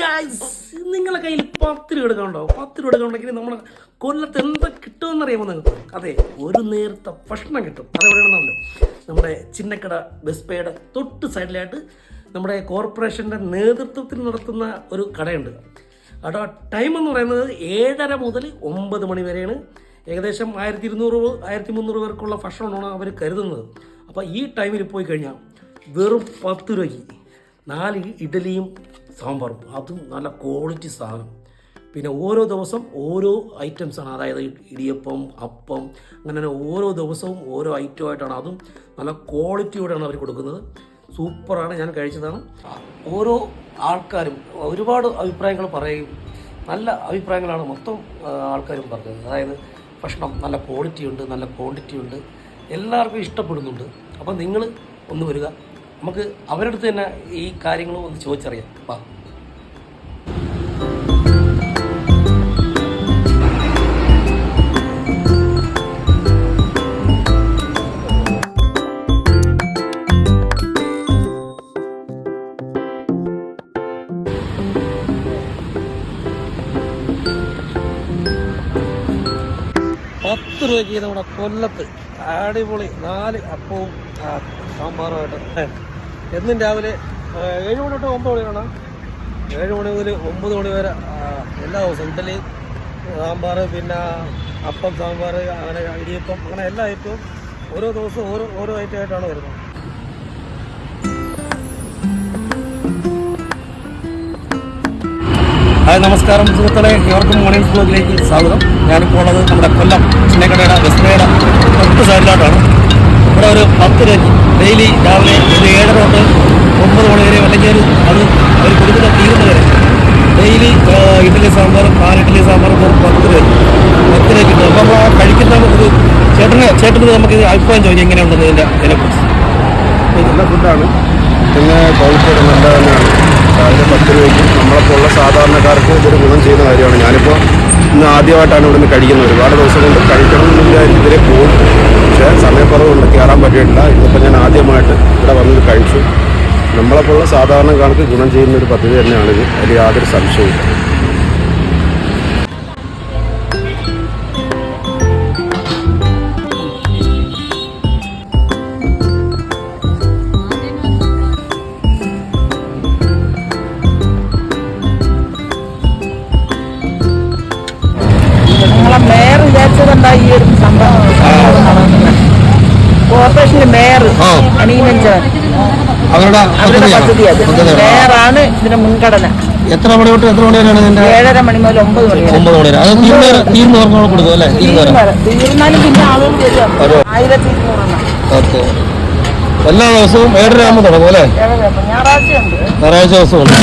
Guys നിങ്ങളെ കയ്യിൽ പത്ത് രൂപ എടുക്കണ്ടോ പത്ത് രൂപ എടുക്കണമെങ്കിൽ നമ്മൾ കൊല്ലത്ത് എന്താ കിട്ടുമെന്ന് അറിയാമോ നിങ്ങൾക്ക്? അതെ ഒരു നേരത്തെ ഭക്ഷണം കിട്ടും. അതെവിടെയാണെന്നല്ലോ നമ്മുടെ ചിന്നക്കട ബെസ്പയുടെ തൊട്ട് സൈഡിലായിട്ട് നമ്മുടെ കോർപ്പറേഷന്റെ നേതൃത്വത്തിൽ നടത്തുന്ന ഒരു കടയുണ്ട്. അവിടെ ടൈം എന്ന് പറയുന്നത് ഏഴര മുതൽ ഒമ്പത് മണി വരെയാണ്. ഏകദേശം ആയിരത്തി ഇരുന്നൂറ് ആയിരത്തി മുന്നൂറ് പേർക്കുള്ള ഭക്ഷണമാണ് അവർ കരുതുന്നത്. അപ്പോൾ ഈ ടൈമിൽ പോയി കഴിഞ്ഞാൽ വെറും പത്ത് രൂപയ്ക്ക് നാല് ഇഡലിയും സാമ്പാറും. അതും നല്ല ക്വാളിറ്റി സാധനം. പിന്നെ ഓരോ ദിവസം ഓരോ ഐറ്റംസാണ് അതായത് ഇടിയപ്പം അപ്പം അങ്ങനെ ഓരോ ദിവസവും ഓരോ ഐറ്റമായിട്ടാണ് അതും നല്ല ക്വാളിറ്റിയോടെയാണ് അവർ കൊടുക്കുന്നത്. സൂപ്പറാണ് ഞാൻ കഴിച്ചതാണ്. ഓരോ ആൾക്കാരും ഒരുപാട് അഭിപ്രായങ്ങൾ പറയും നല്ല അഭിപ്രായങ്ങളാണ് മൊത്തം ആൾക്കാരും പറഞ്ഞത്. അതായത് ഭക്ഷണം നല്ല ക്വാളിറ്റി ഉണ്ട് നല്ല ക്വാണ്ടിറ്റി ഉണ്ട്. എല്ലാവർക്കും ഇഷ്ടപ്പെടുന്നുണ്ട്. അപ്പം നിങ്ങൾ ഒന്ന് വരിക. നമുക്ക് അവരടുത്ത് തന്നെ ഈ കാര്യങ്ങൾ ഒന്ന് ചോദിച്ചറിയാം. വാ. പത്ത് രൂപയ്ക്ക് നമ്മുടെ കൊല്ലത്ത്. അടിപൊളി. നാല് അപ്പവും സാമ്പാറുമായിട്ട്. എന്നും രാവിലെ ഏഴ് മണി തൊട്ട് ഒമ്പത് മണിയാണ്. ഏഴ് മണി മുതൽ ഒമ്പത് മണി വരെ എല്ലാ ദിവസവും ഇഡലി സാമ്പാർ പിന്നെ അപ്പം സാമ്പാർ അങ്ങനെ ഇടിയപ്പം അങ്ങനെ എല്ലാ ഐറ്റവും ഓരോ ദിവസവും ഓരോ ഓരോ ഐറ്റമായിട്ടാണ് വരുന്നത്. ഹായ് നമസ്കാരം സുഹൃത്തുക്കളെ. ഏവർക്കും മോർണിംഗ് ബ്ലോഗിലേക്ക് സ്വാഗതം. ഞാനിപ്പോൾ ഉള്ളത് നമ്മുടെ കൊല്ലം ചിന്നക്കടയുടെ വെസ്റ്റ് തൊട്ട് സൈഡിലോട്ടാണ്. ഇവിടെ ഒരു പത്ത് ഡെയിലി രാവിലെ ഒരു ഏഴര തൊട്ട് ഒമ്പത് മണി വരെ അല്ലെങ്കിൽ ഒരു അത് ഒരു കൊടുക്കുന്ന തീരുന്ന വരെ. ഡെയിലി ഇഡ്ഡലി സാമ്പാറും നാല് ഇഡ്ഡലി സാമ്പാറും ഒരു പത്ത് രൂപ പത്ത് രൂപ കിട്ടും അപ്പോൾ ആ കഴിക്കുന്ന ഒരു ചേട്ടന് ചേട്ടന് നമുക്ക് ഇത് അഭിപ്രായം ചോദിക്കാം എങ്ങനെയുണ്ടെന്ന് ഇതിന്റെ ഇതിനെക്കുറിച്ച് നല്ല ഫുഡാണ്. പിന്നെ കോഴിക്കോട് നല്ല തന്നെയാണ്. രാവിലെ പത്ത് രൂപയ്ക്ക് നമ്മളെപ്പോലുള്ള സാധാരണക്കാർക്ക് ഇതൊരു ഗുണം ചെയ്യുന്ന കാര്യമാണ്. ഞാനിപ്പോൾ ഇന്ന് ആദ്യമായിട്ടാണ് ഇവിടുന്ന് കഴിക്കുന്നത്. ഒരുപാട് ദിവസം കൊണ്ട് കഴിക്കണം എന്നില്ലായിരുന്നു നമ്മളെപ്പോലുള്ള സാധാരണക്കാർക്ക് ഗുണം ചെയ്യുന്ന ഒരു പദ്ധതി തന്നെയാണിത് അതിൽ യാതൊരു സംശയവും നിങ്ങളെ മേയർ വിചാരിച്ചതുണ്ടാ ഈ ഒരു സംഭവം? നടക്കുന്നത്? കോർപ്പറേഷനിലെ മേയർ അനീമൻ അനീനഞ്ചവൻ അവരുടെ ഇതിന്റെ മുൻഗണന എത്ര മണി തൊട്ട് എത്ര മണി വരെയാണ് ഏഴര മണി മുതൽ ഒമ്പത് മണി ഒമ്പത് മണി വരെ. അത് തീർന്ന തീർന്നവർക്ക് കൊടുക്കും അല്ലേ? തീരുമാനം. തീർന്നാലും പിന്നെ ആളുകൾ വരും. ആയിരത്തി ഇരുന്നൂറെണ്ണം. ഓക്കെ. എല്ലാ ദിവസവും ഏഴര ആകുമ്പോൾ തുടങ്ങും അല്ലേ? ഞായറാഴ്ച ദിവസമുണ്ട്.